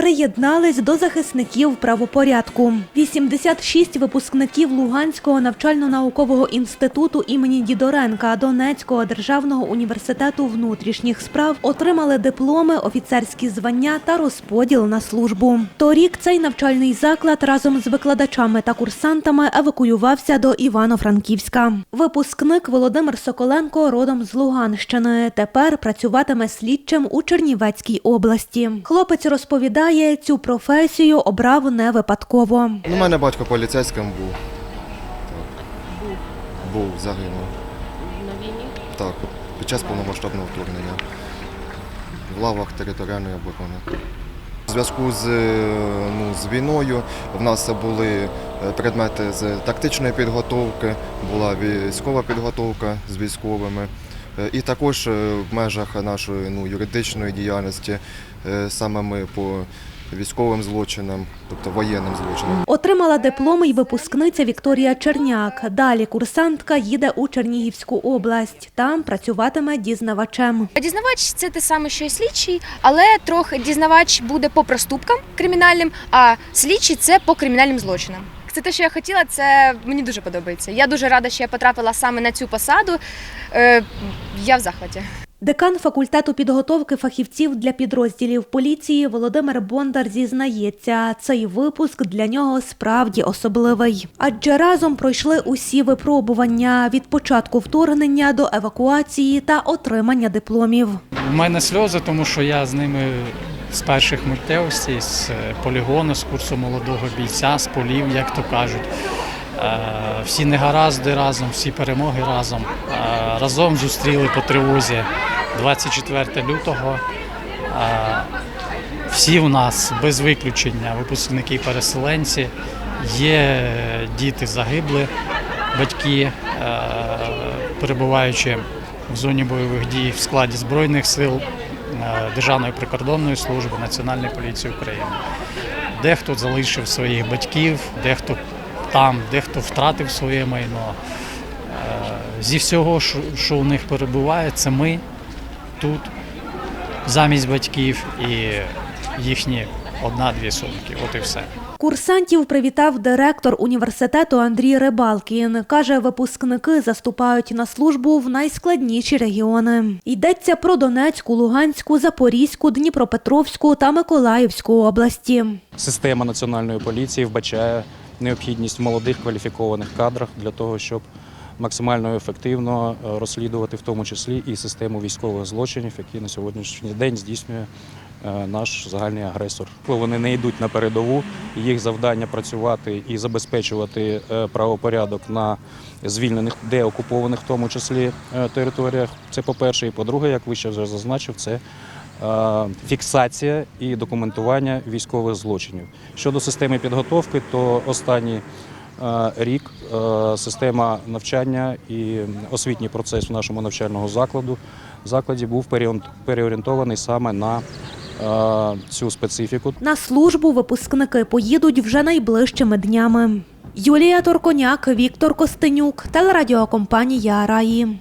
приєднались до захисників правопорядку. 86 випускників Луганського навчально-наукового інституту імені Дідоренка Донецького державного університету внутрішніх справ отримали дипломи, офіцерські звання та розподіл на службу. Торік цей навчальний заклад разом з викладачами та курсантами евакуювався до Івано-Франківська. Випускник Володимир Соколенко родом з Луганщини. Тепер працюватиме слідчим у Чернівецькій області. Хлопець розповідає, цю професію обрав не випадково. Ну, у мене батько поліцейським був. Так. Був, загинув. На війні? Так, під час повномасштабного вторгнення. В лавах територіальної оборони. У зв'язку з, е, ну, з війною в нас були е, предмети з тактичної підготовки, була військова підготовка з військовими. Е, І також е, в межах нашої ну, юридичної діяльності е, саме ми по військовим злочинам, тобто воєнним злочинам. Отримала диплом і випускниця Вікторія Черняк. Далі курсантка їде у Чернігівську область. Там працюватиме дізнавачем. Дізнавач це те саме, що і слідчий, але трохи дізнавач буде по проступкам кримінальним, а слідчий це по кримінальним злочинам. Це те, що я хотіла, це мені дуже подобається. Я дуже рада, що я потрапила саме на цю посаду. Е, я в захваті. Декан факультету підготовки фахівців для підрозділів поліції Володимир Бондар зізнається, цей випуск для нього справді особливий. Адже разом пройшли усі випробування від початку вторгнення до евакуації та отримання дипломів. У мене сльози, тому що я з ними з перших миттєвостей, з е, полігону, з курсу молодого бійця, з полів, як то кажуть. Е, Всі негаразди разом, всі перемоги разом. Е, Разом зустріли по тривозі 24 лютого. Всі в нас без виключення, випускники переселенці, є діти загибли, батьки, перебуваючи в зоні бойових дій в складі Збройних сил, е, Державної прикордонної служби, Національної поліції України. Дехто залишив своїх батьків, дехто там, дехто втратив своє майно. Е, Зі всього, що- у них перебуває, це ми тут, замість батьків і їхні одна-дві сумки. От і все. Курсантів привітав директор університету Андрій Рибалкін. Каже, випускники заступають на службу в найскладніші регіони. Йдеться про Донецьку, Луганську, Запорізьку, Дніпропетровську та Миколаївську області. Система національної поліції вбачає необхідність в молодих кваліфікованих кадрах для того, щоб максимально ефективно е, розслідувати, в тому числі і систему військових злочинів, які на сьогоднішній день здійснює наш загальний агресор. Вони не йдуть на передову, їх завдання працювати і забезпечувати е, правопорядок на звільнених, деокупованих, в тому числі е, територіях. Це по-перше, і по-друге, як ви ще вже зазначив, це е, фіксація і документування військових злочинів. Щодо системи підготовки, то останній е, рік е, система навчання і освітній процес в нашому навчальному закладу закладі був переорієнт- переорієнтований саме на е, цю специфіку. На службу випускники поїдуть вже найближчими днями. Юлія Торконяк, Віктор Костенюк, телерадіокомпанія Раї.